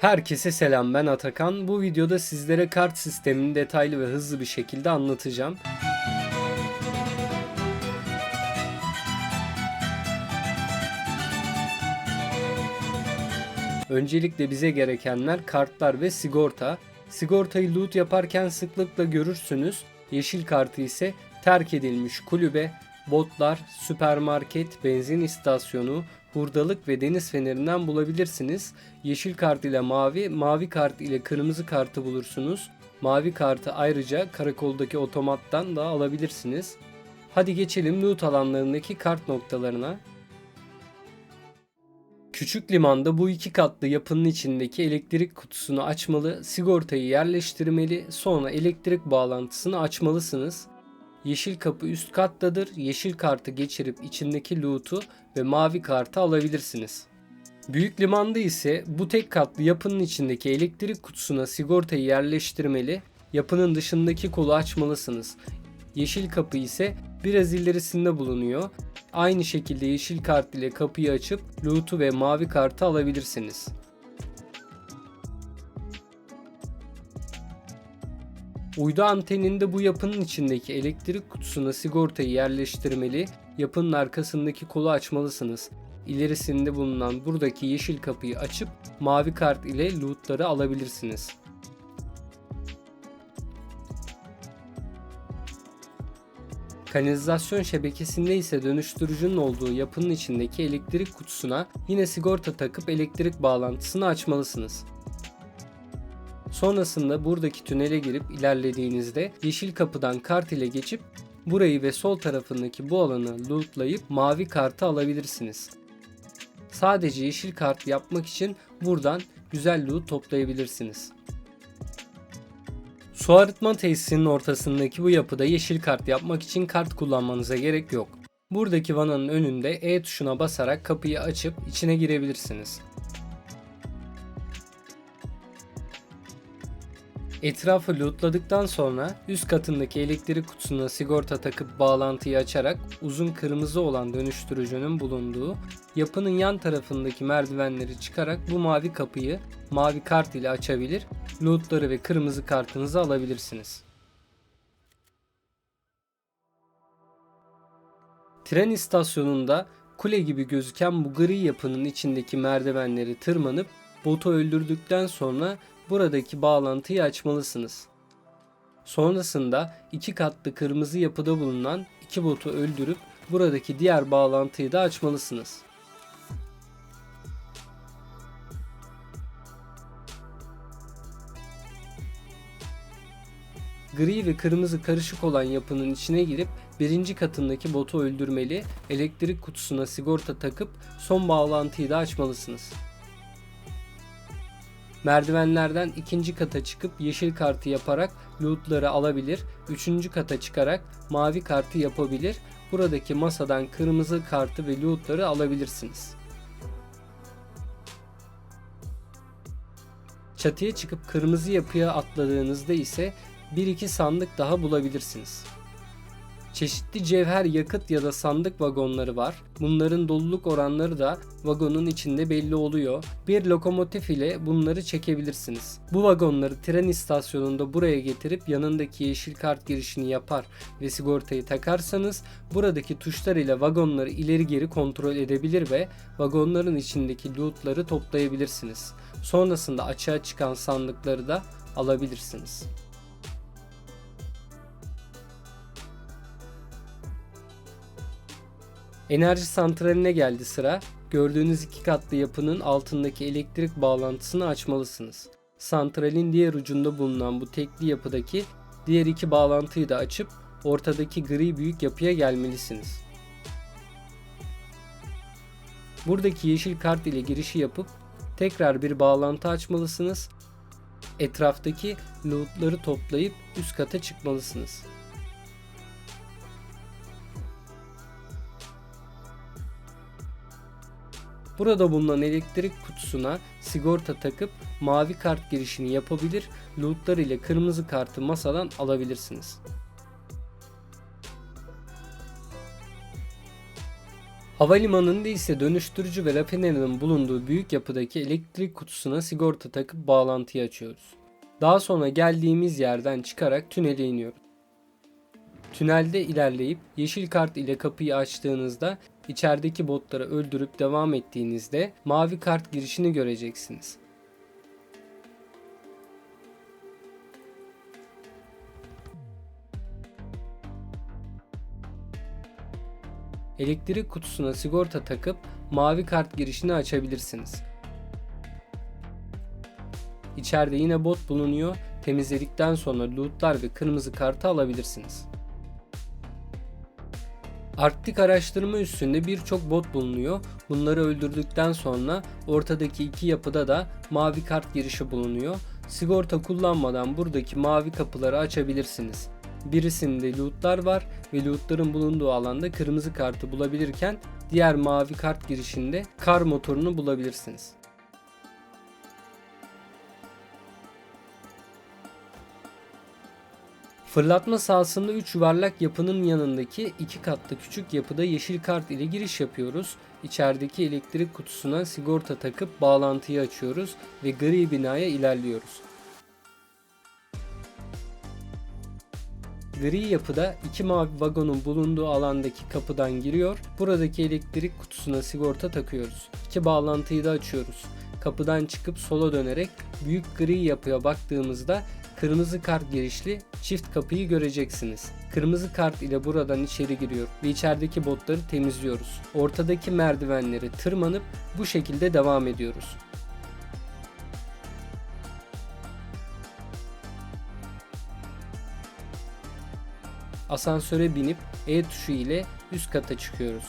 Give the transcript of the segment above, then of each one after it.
Herkese selam ben Atakan. Bu videoda sizlere kart sistemini detaylı ve hızlı bir şekilde anlatacağım. Öncelikle bize gerekenler kartlar ve sigorta. Sigortayı loot yaparken sıklıkla görürsünüz. Yeşil kartı ise terk edilmiş kulübe, botlar, süpermarket, benzin istasyonu, hurdalık ve deniz fenerinden bulabilirsiniz. Yeşil kart ile mavi, mavi kart ile kırmızı kartı bulursunuz. Mavi kartı ayrıca karakoldaki otomattan da alabilirsiniz. Hadi geçelim loot alanlarındaki kart noktalarına. Küçük limanda bu iki katlı yapının içindeki elektrik kutusunu açmalı, sigortayı yerleştirmeli, sonra elektrik bağlantısını açmalısınız. Yeşil kapı üst kattadır. Yeşil kartı geçirip içindeki loot'u ve mavi kartı alabilirsiniz. Büyük limanda ise bu tek katlı yapının içindeki elektrik kutusuna sigortayı yerleştirmeli, yapının dışındaki kolu açmalısınız. Yeşil kapı ise biraz ilerisinde bulunuyor. Aynı şekilde yeşil kart ile kapıyı açıp loot'u ve mavi kartı alabilirsiniz. Uydu anteninde bu yapının içindeki elektrik kutusuna sigortayı yerleştirmeli, yapının arkasındaki kolu açmalısınız. İlerisinde bulunan buradaki yeşil kapıyı açıp mavi kart ile lootları alabilirsiniz. Kanalizasyon şebekesinde ise dönüştürücünün olduğu yapının içindeki elektrik kutusuna yine sigorta takıp elektrik bağlantısını açmalısınız. Sonrasında buradaki tünele girip ilerlediğinizde yeşil kapıdan kart ile geçip burayı ve sol tarafındaki bu alanı lootlayıp mavi kartı alabilirsiniz. Sadece yeşil kart yapmak için buradan güzel loot toplayabilirsiniz. Su arıtma tesisinin ortasındaki bu yapıda yeşil kart yapmak için kart kullanmanıza gerek yok. Buradaki vananın önünde E tuşuna basarak kapıyı açıp içine girebilirsiniz. Etrafı lootladıktan sonra üst katındaki elektrik kutusuna sigorta takıp bağlantıyı açarak uzun kırmızı olan dönüştürücünün bulunduğu yapının yan tarafındaki merdivenleri çıkarak bu mavi kapıyı mavi kart ile açabilir, lootları ve kırmızı kartınızı alabilirsiniz. Tren istasyonunda kule gibi gözüken bu gri yapının içindeki merdivenleri tırmanıp botu öldürdükten sonra buradaki bağlantıyı açmalısınız. Sonrasında iki katlı kırmızı yapıda bulunan iki botu öldürüp buradaki diğer bağlantıyı da açmalısınız. Gri ve kırmızı karışık olan yapının içine girip birinci katındaki botu öldürmeli, elektrik kutusuna sigorta takıp son bağlantıyı da açmalısınız. Merdivenlerden ikinci kata çıkıp yeşil kartı yaparak lootları alabilir. Üçüncü kata çıkarak mavi kartı yapabilir. Buradaki masadan kırmızı kartı ve lootları alabilirsiniz. Çatıya çıkıp kırmızı yapıya atladığınızda ise 1-2 sandık daha bulabilirsiniz. Çeşitli cevher yakıt ya da sandık vagonları var. Bunların doluluk oranları da vagonun içinde belli oluyor. Bir lokomotif ile bunları çekebilirsiniz. Bu vagonları tren istasyonunda buraya getirip yanındaki yeşil kart girişini yapar ve sigortayı takarsanız buradaki tuşlar ile vagonları ileri geri kontrol edebilir ve vagonların içindeki lootları toplayabilirsiniz. Sonrasında açığa çıkan sandıkları da alabilirsiniz. Enerji santraline geldi sıra. Gördüğünüz iki katlı yapının altındaki elektrik bağlantısını açmalısınız. Santralin diğer ucunda bulunan bu tekli yapıdaki diğer iki bağlantıyı da açıp ortadaki gri büyük yapıya gelmelisiniz. Buradaki yeşil kart ile girişi yapıp tekrar bir bağlantı açmalısınız. Etraftaki lootları toplayıp üst kata çıkmalısınız. Burada bulunan elektrik kutusuna sigorta takıp mavi kart girişini yapabilir, lootlar ile kırmızı kartı masadan alabilirsiniz. Havalimanında ise dönüştürücü ve rafinerinin bulunduğu büyük yapıdaki elektrik kutusuna sigorta takıp bağlantıyı açıyoruz. Daha sonra geldiğimiz yerden çıkarak tünele iniyoruz. Tünelde ilerleyip yeşil kart ile kapıyı açtığınızda içerideki botları öldürüp devam ettiğinizde mavi kart girişini göreceksiniz. Elektrik kutusuna sigorta takıp mavi kart girişini açabilirsiniz. İçeride yine bot bulunuyor. Temizledikten sonra lootlar ve kırmızı kartı alabilirsiniz. Arktik araştırma üstünde birçok bot bulunuyor. Bunları öldürdükten sonra ortadaki iki yapıda da mavi kart girişi bulunuyor. Sigorta kullanmadan buradaki mavi kapıları açabilirsiniz. Birisinde lootlar var ve lootların bulunduğu alanda kırmızı kartı bulabilirken diğer mavi kart girişinde kar motorunu bulabilirsiniz. Fırlatma sahasında 3 yuvarlak yapının yanındaki 2 katlı küçük yapıda yeşil kart ile giriş yapıyoruz. İçerideki elektrik kutusuna sigorta takıp bağlantıyı açıyoruz ve gri binaya ilerliyoruz. Gri yapıda iki mavi vagonun bulunduğu alandaki kapıdan giriyor. Buradaki elektrik kutusuna sigorta takıyoruz. İki bağlantıyı da açıyoruz. Kapıdan çıkıp sola dönerek büyük gri yapıya baktığımızda kırmızı kart girişli çift kapıyı göreceksiniz. Kırmızı kart ile buradan içeri giriyor ve içerideki botları temizliyoruz. Ortadaki merdivenleri tırmanıp bu şekilde devam ediyoruz. Asansöre binip E tuşu ile üst kata çıkıyoruz.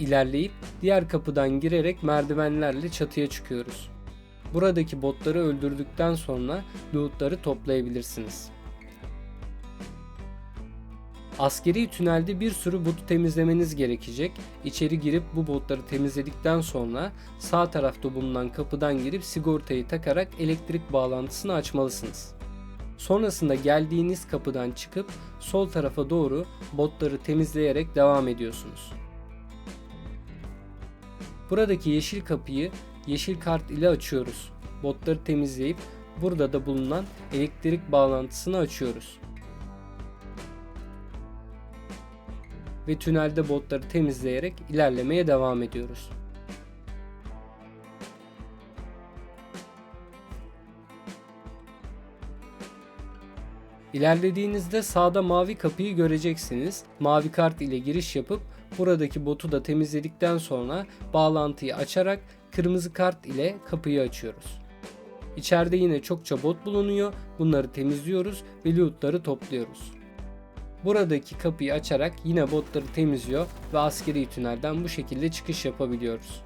İlerleyip diğer kapıdan girerek merdivenlerle çatıya çıkıyoruz. Buradaki botları öldürdükten sonra lootları toplayabilirsiniz. Askeri tünelde bir sürü botu temizlemeniz gerekecek. İçeri girip bu botları temizledikten sonra sağ tarafta bulunan kapıdan girip sigortayı takarak elektrik bağlantısını açmalısınız. Sonrasında geldiğiniz kapıdan çıkıp sol tarafa doğru botları temizleyerek devam ediyorsunuz. Buradaki yeşil kapıyı yeşil kart ile açıyoruz. Botları temizleyip burada da bulunan elektrik bağlantısını açıyoruz. Ve tünelde botları temizleyerek ilerlemeye devam ediyoruz. İlerlediğinizde sağda mavi kapıyı göreceksiniz. Mavi kart ile giriş yapıp buradaki botu da temizledikten sonra bağlantıyı açarak kırmızı kart ile kapıyı açıyoruz. İçeride yine çokça bot bulunuyor. Bunları temizliyoruz ve lootları topluyoruz. Buradaki kapıyı açarak yine botları temizliyor ve askeri tünelden bu şekilde çıkış yapabiliyoruz.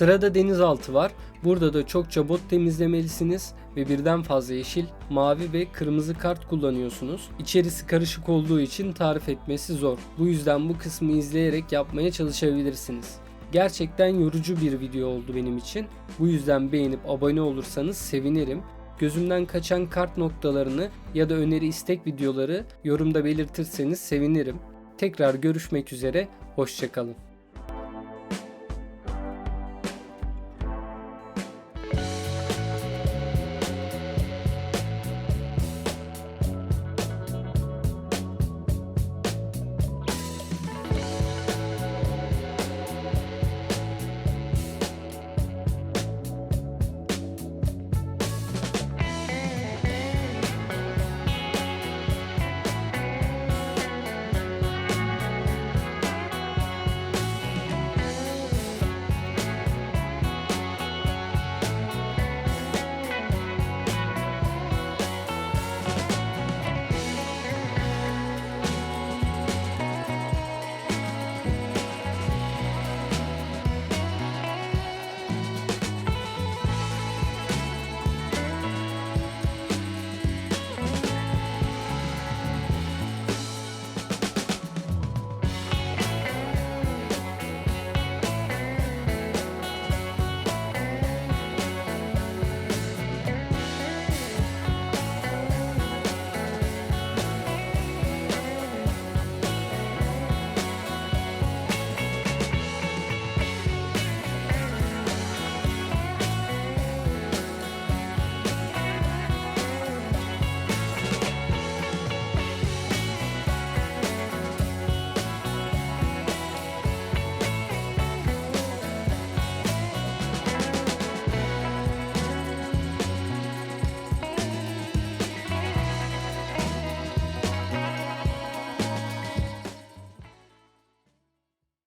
Sırada denizaltı var. Burada da çokça bot temizlemelisiniz ve birden fazla yeşil, mavi ve kırmızı kart kullanıyorsunuz. İçerisi karışık olduğu için tarif etmesi zor. Bu yüzden bu kısmı izleyerek yapmaya çalışabilirsiniz. Gerçekten yorucu bir video oldu benim için. Bu yüzden beğenip abone olursanız sevinirim. Gözümden kaçan kart noktalarını ya da öneri istek videoları yorumda belirtirseniz sevinirim. Tekrar görüşmek üzere, hoşçakalın.